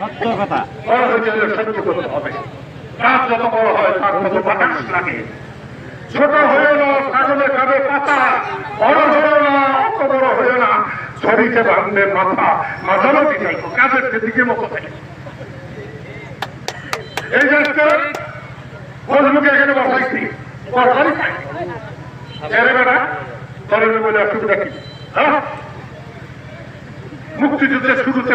সত্য কথা। বড় হতে হলে সহ্য করতে হবে যত বড় হয় তার বাতাস লাগে ছোট না খাবে পাতা বড় না অত বড় না মাথা কাজের দিকে মতো এই যে ফজলুকে এখানে বসাইছি হ্যাঁ? মুক্তিযুদ্ধের শুরুতে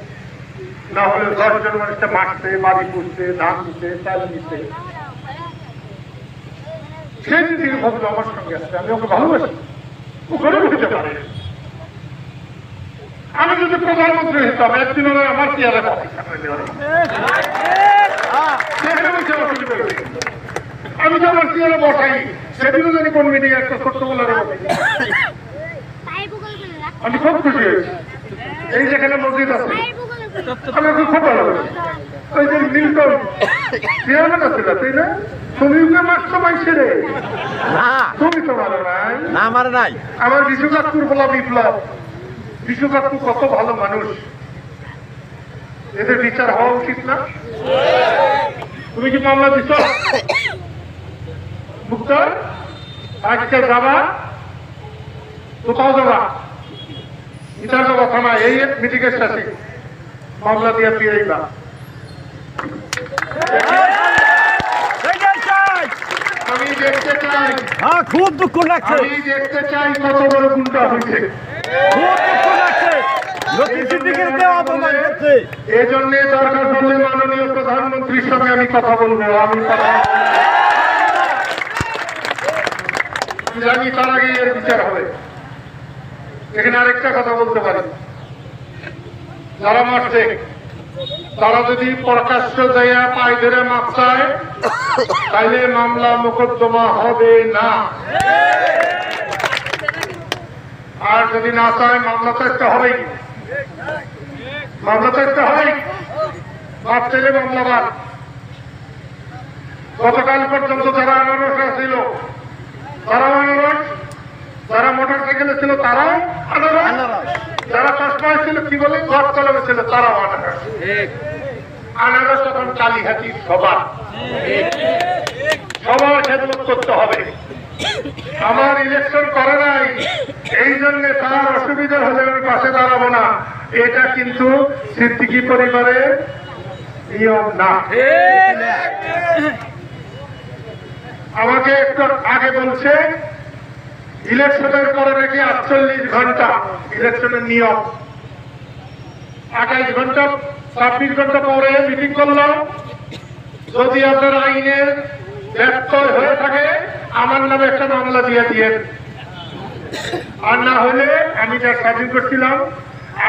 না হলে দশজন মানুষকে মারতে বাড়ি পুষতে ধান দিতে চাল দিতে। সেদিন থেকে ভাবলো আমার সঙ্গে আসছে আমি ওকে ভালোবাসি। ও গরিব হতে পারে আমি যদি প্রধানমন্ত্রী হতাম একদিন আমার কিছু বলবে। আমি যে আমার চেয়ারে বসাই? সেদিনও যদি কোন মিটিং একটা ছোট্ট বলে আমি খুব খুশি হয়েছি। এই যেখানে মসজিদ আছে আমাকে খুব তুমি তো ভালো নাই আমার নাই। আমার বিশ্বকাপুর বলা বিপ্লব বিশ্বকাপুর কত ভালো মানুষ এদের বিচার হওয়া উচিত না তুমি কি মামলা দিছ? মুক্তার আজকে যাবা? কোথাও যাবা? বিচার দেওয়া থানা এই মিটিং এর সাথে মামলা দিয়ে ফিরাইবা আমি দেখতে চাই। হ্যাঁ খুব দুঃখ লাগছে। আমি দেখতে চাই কত বড় গুণটা হয়েছে। খুব দুঃখ লাগছে। লতিফ সিদ্দিকীরকে অপমান করছে এই জন্য দরকার পড়লে মাননীয় প্রধানমন্ত্রীর সঙ্গে আমি কথা বলব। আমি জানি তার আগে এর বিচার হবে। এখানে আরেকটা কথা বলতে পারি। যারা মারছে, তারা যদি প্রকাশ্য দেয়া পায়ে ধরে মাপ চায়, তাইলে মামলা মোকদ্দমা হবে না। আর যদি না চায়, মামলা তো একটা হবেই। মামলা তো একটা হবেই। মাপ চাইলে মামলা বাদ। গতকাল পর্যন্ত যারা আনারস ছিল, তারাও আনারস, যারা মোটর সাইকেলে ছিল, তারাও যারা চশমায় ছিল কি বলে? গদ কলমে ছিল তারাও আনারস আনারস এখন কালীহাতি সবার। সবার খেদমত করতে হবে। আমার ইলেকশন করে নাই এই জন্য তার অসুবিধা হলে আমি পাশে দাঁড়াবো না। এটা কিন্তু সিদ্দিকি পরিবারের নিয়ম না। আমাকে একটু আগে বলছে ইলেকশনের পরে নাকি আটচল্লিশ ঘণ্টা ইলেকশনের নিয়ম। আঠাইশ ঘণ্টা, ছাব্বিশ ঘণ্টা পরে মিটিং করলাম। যদি আপনার আইনের ব্যত্যয় হয়ে থাকে, আমার নামে একটা মামলা দিয়ে দিয়ে আর না হলে আমি যা স্বাধীন করছিলাম,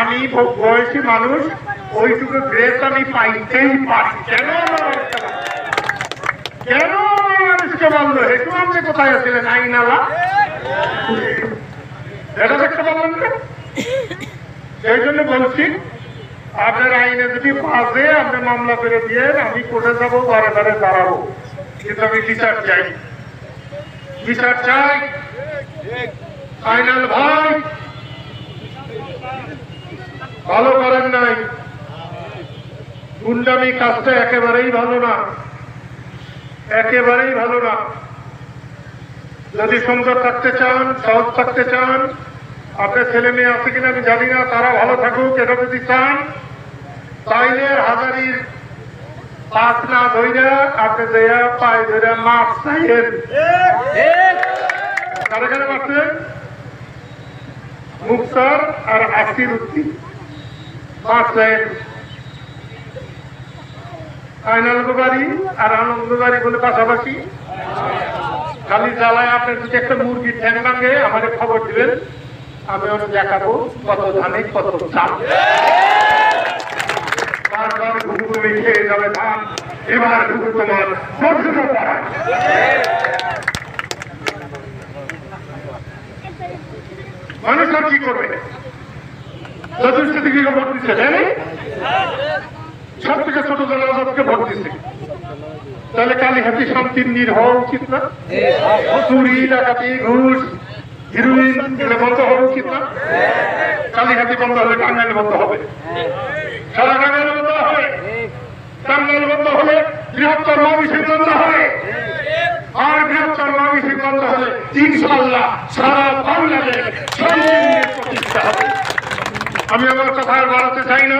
আমি বয়সী মানুষ, ওইটুকু গ্রেস আমি পাইতেই পারি। কেন? কেন আমার মানুষকে মারলো? একটু আপনি কোথায় আছিলেন আইনালা সেই জন্য বলছি, আপনার আইনে যদি আপনি মামলা করে দিয়ে আমি কোর্টে যাব দাঁড়াবো। কিন্তু আমি বিচার চাই। বিচার চাই। ফাইনাল ভাই। ভালো করেন নাই। গুন্ডামি কাজটা একেবারেই ভালো না। একেবারেই ভালো না। যদি সুন্দর থাকতে চান, সহজ থাকতে চান, আপনার ছেলে মেয়ে আছে কিনা আমি জানি না তারা ভালো থাকুক এটা যদি চান, তাইলে হাজারির পাঁচ না ধইরা আপনি পায়ে ধরে মারছেন মুক্তার আর আসির মাপ চাইয়েন। আইনাল বাড়ি আর আনন্দ বাড়ি বলে পাশাপাশি। খালি জ্বালায় আপনার যদি একটা মুরগি ঠ্যাং ভাঙে আমাকে খবর দিবেন। আমি ওটা দেখাবো কত ধানে, কত চাল। এবার কি? সব থেকে ছোট জনগণকে ভোট দিচ্ছে। তাহলে কালী হাতি শান্তির নীর হওয়া উচিত না? চুরি ডাকাতি ঘুষ হিরোইন এগুলো বন্ধ হওয়া উচিত না? কালী হাতি বন্ধ হলে টাঙ্গাইল বন্ধ হবে। সারা টাঙ্গাইল বন্ধ হবে। টাঙ্গাইল বন্ধ হলে বৃহত্তর মহাবিশ্বের বন্ধ হবে। আর বৃহত্তর মহাবিশ্বের বন্ধ হলে ইনশাল্লাহ সারা বাংলাদেশ আমি আমার কথা বাড়াতে চাই না।